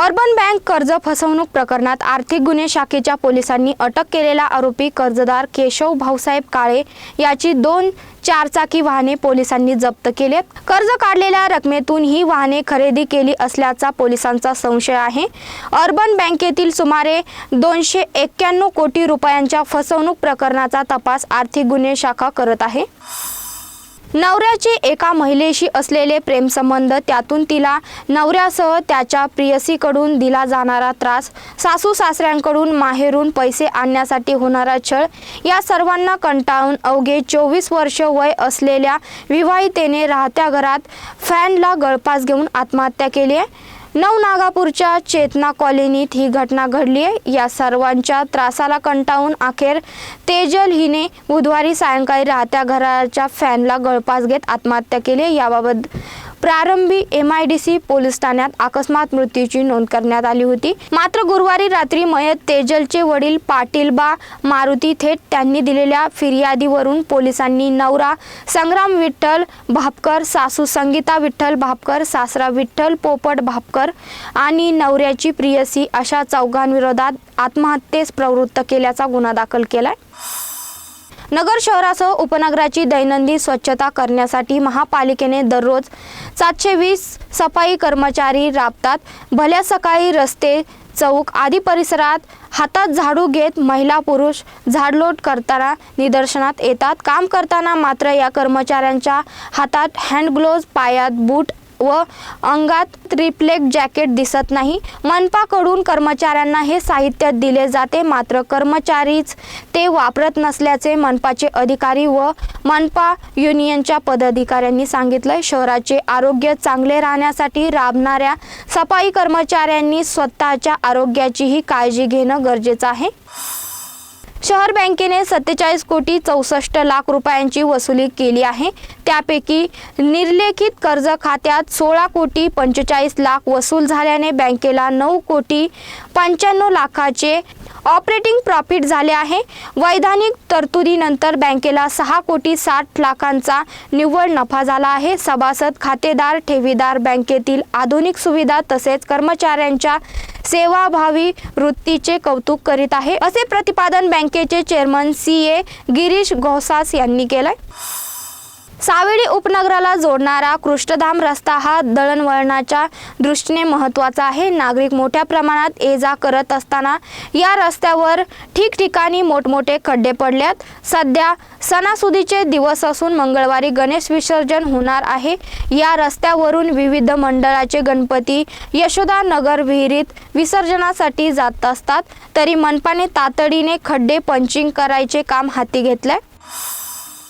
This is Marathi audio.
अर्बन बँक कर्ज फसवणूक प्रकरणात आर्थिक गुन्हे शाखेच्या पोलिसांनी अटक केलेला आरोपी कर्जदार केशव भाऊसाहेब काळे याची दोन चारचाकी वाहने पोलिसांनी जप्त केलेत. कर्ज काढलेल्या रकमेतून ही वाहने खरेदी केली असल्याचा पोलिसांचा संशय आहे. अर्बन बँकेतील सुमारे दोनशे एक्क्याण्णव कोटी रुपयांच्या फसवणूक प्रकरणाचा तपास आर्थिक गुन्हे शाखा करत आहे. नवऱ्याचे एका महिलेशी असलेले प्रेमसंबंध त्यातून तिला नवऱ्यासह त्याच्या प्रियसीकडून दिला जाणारा त्रास सासू सासऱ्यांकडून माहेरून पैसे आणण्यासाठी होणारा छळ या सर्वांना कंटाळून अवघे चोवीस वर्ष वय असलेल्या विवाहितेने राहत्या घरात फॅनला गळपास घेऊन आत्महत्या केली आहे. नवनागापूरच्या चेतना कॉलनीत ही घटना घडली आहे. या सर्वांच्या त्रासाला कंटाळून अखेर तेजल हिने बुधवारी सायंकाळी राहत्या घराच्या फॅनला गळपास घेत आत्महत्या केली याबाबत प्रारंभी M I D C police ठाण्यात अकस्मात मृत्यूची नोंद करण्यात आली होती. मात्र गुरुवारी रात्री मयत तेजलचे वडील पाटीलबा मारुती थेट त्यांनी दिलेल्या फिर्यादीवरून पोलिसांनी नवरा संग्राम विठ्ठल भापकर सासू संगीता विठ्ठल भापकर सासरा विठ्ठल पोपट भापकर आणि नवऱ्याची प्रियसी अशा चौघांविरोधात आत्महत्येस प्रवृत्त केल्याचा गुन्हा दाखल केलाय. नगर शहरासह उपनगराची दैनंदिन स्वच्छता करण्यासाठी महापालिकेने दररोज सातशे वीस सफाई कर्मचारी राबतात. भल्या सकाळी रस्ते चौक आदी परिसरात हातात झाडू घेत महिला पुरुष झाडलोट करताना निदर्शनात येतात. काम करताना मात्र या कर्मचाऱ्यांच्या हातात हँडग्लोव्ज पायात बूट व अंगात रिफ्लेक्ट जॅकेट दिसत नाही. मनपाकडून कर्मचाऱ्यांना हे साहित्य दिले जाते मात्र कर्मचारीच ते वापरत नसल्याचे मनपाचे अधिकारी व मनपा युनियनच्या पदाधिकाऱ्यांनी सांगितलं शहराचे आरोग्य चांगले राहण्यासाठी राबणाऱ्या सफाई कर्मचाऱ्यांनी स्वतःच्या आरोग्याचीही काळजी घेणं गरजेचं आहे. शहर बँकेने सत्तेचाळीस कोटी चौसष्ट लाख रुपयांची वसुली केली आहे. त्यापैकी निर्लेखित कर्ज खात्यात सोळा कोटी पंचेचाळीस लाख वसूल झाल्याने बँकेला नऊ कोटी पंच्याण्णव लाखाचे ऑपरेटिंग प्रॉफिट झाले आहे. वैधानिक तरतुदीनंतर बँकेला सहा कोटी साठ लाखांचा निव्वळ नफा झाला आहे. सभासद खातेदार ठेवीदार बँकेतील आधुनिक सुविधा तसेच कर्मचाऱ्यांच्या सेवाभावी वृत्तीचे कौतुक करीत आहे असे प्रतिपादन बँकेचे chairman C A Girish Ghosas यांनी केलंय. सावेडी उपनगराला जोडणारा कृष्णधाम रस्ता हा दळणवळणाच्या दृष्टीने महत्त्वाचा आहे. नागरिक मोठ्या प्रमाणात ये जा करत असताना या रस्त्यावर ठिकठिकाणी मोठमोठे खड्डे पडल्यात. सध्या सणासुदीचे दिवस असून मंगळवारी गणेश विसर्जन होणार आहे. या रस्त्यावरून विविध मंडळाचे गणपती यशोदा नगर विहिरीत विसर्जनासाठी जात असतात. तरी मनपाने तातडीने खड्डे पंचिंग करायचे काम हाती घेतलंय.